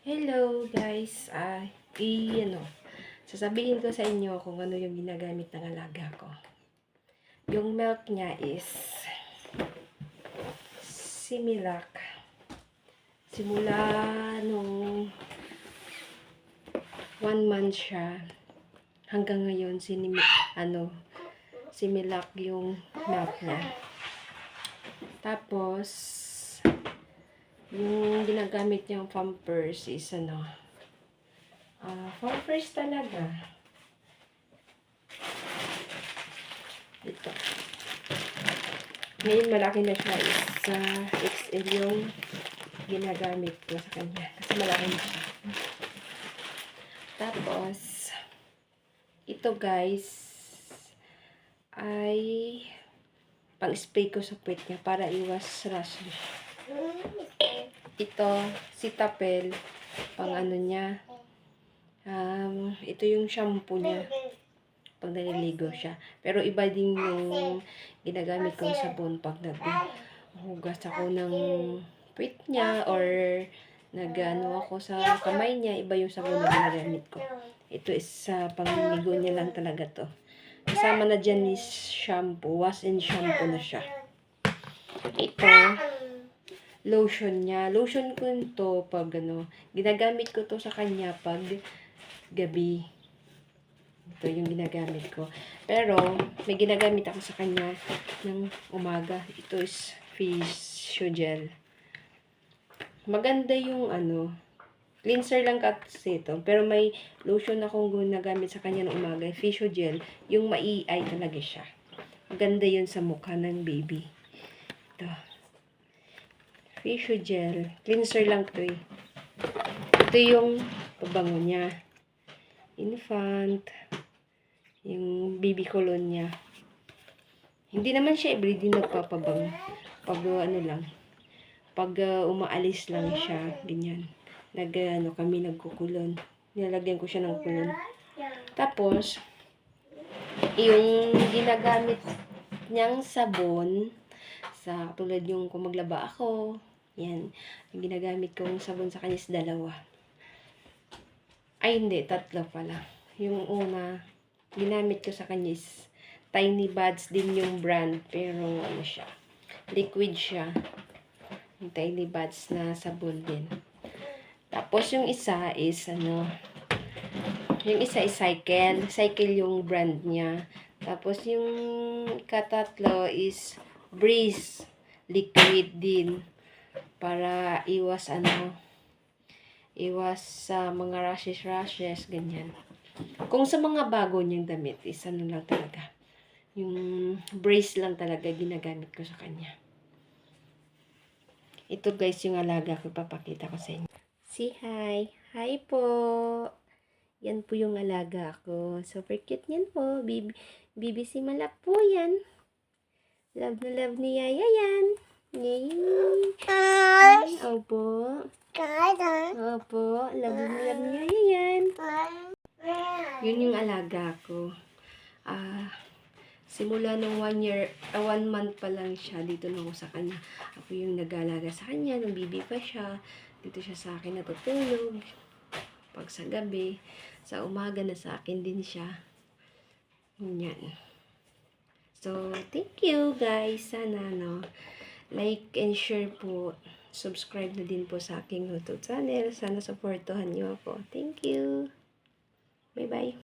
Hello guys, ah, i ano, sasabihin ko sa inyo kung ano yung ginagamit ng alaga ko. Yung milk niya is Similac. Simula nung one month siya hanggang ngayon sinimi, ano, Similac yung milk niya. Tapos, yung ginagamit niyang pampers is ano, ah pampers talaga. Ito. Ngayon malaki na siya is ah, XL yung ginagamit ko sa kanya. Kasi malaki na siya. Tapos, ito guys, ay pang-spray ko sa puwet niya para iwas rash. Ito, si Tapel, pang ano niya, um, ito yung shampoo niya pag naliligo siya. Pero iba din yung ginagamit kong sabon pag naghugas ako ng puwet niya or nagano ako sa kamay niya, iba yung sabon na ginagamit ko. Ito is sa pangligo niya lang talaga to. Kasama na dyan is shampoo, wash and shampoo na siya. Ito, lotion niya. Lotion ko to pag ano, ginagamit ko to sa kanya pag gabi. Ito yung ginagamit ko. Pero, may ginagamit ako sa kanya ng umaga. Ito is fish gel. Maganda yung ano, cleanser lang kasi ito. Pero may lotion akong ginagamit sa kanya ng umaga. Fish gel. Yung maiay talaga siya. Maganda yun sa mukha ng baby. Ito. Fish gel. Cleanser lang to eh. Ito yung pabango niya. Infant. Yung baby cologne niya. Hindi naman siya everyday nagpapabango. Pag uh, ano lang. Pag uh, umaalis lang siya. Ganyan. Nag, uh, ano kami nagkukulon. Nilalagyan ko siya ng kulon. Tapos, yung ginagamit niyang sabon, sa tulad yung kung maglaba ako, yan, yung ginagamit kong sabon sa kanya is dalawa. Ay, hindi, tatlo pala. Yung una, ginamit ko sa kanya is Tiny Buds din yung brand, pero ano siya, liquid siya. Yung Tiny Buds na sabon din. Tapos yung isa is ano, yung isa is Cycle. Cycle yung brand niya. Tapos yung katatlo is Breeze. Liquid din. Para iwas ano, iwas sa mga rashes rashes, ganyan. Kung sa mga bago niyang damit, is ano lang talaga. Yung brace lang talaga ginagamit ko sa kanya. Ito guys yung alaga ko, papakita ko sa inyo. Say hi. Hi po. Yan po yung alaga ko. Super cute yan po. Bibi, bibi si Malak po yan. Love na love ni Yaya yan. Yay. Opo. Opo. Love na love ni Yaya yan. Yun yung alaga ko. Ah, simula nung one year, ah, one month pa lang siya, dito na ako sa kanya. Ako yung nag-alaga sa kanya, nung bibi pa siya. Dito siya sa akin natutulog. Pag sa gabi, sa umaga na sa akin din siya. Yan. So, thank you guys. Sana, no, like and share po subscribe na din po sa aking YouTube channel. Sana supportuhan niyo ako. Thank you. Bye-bye.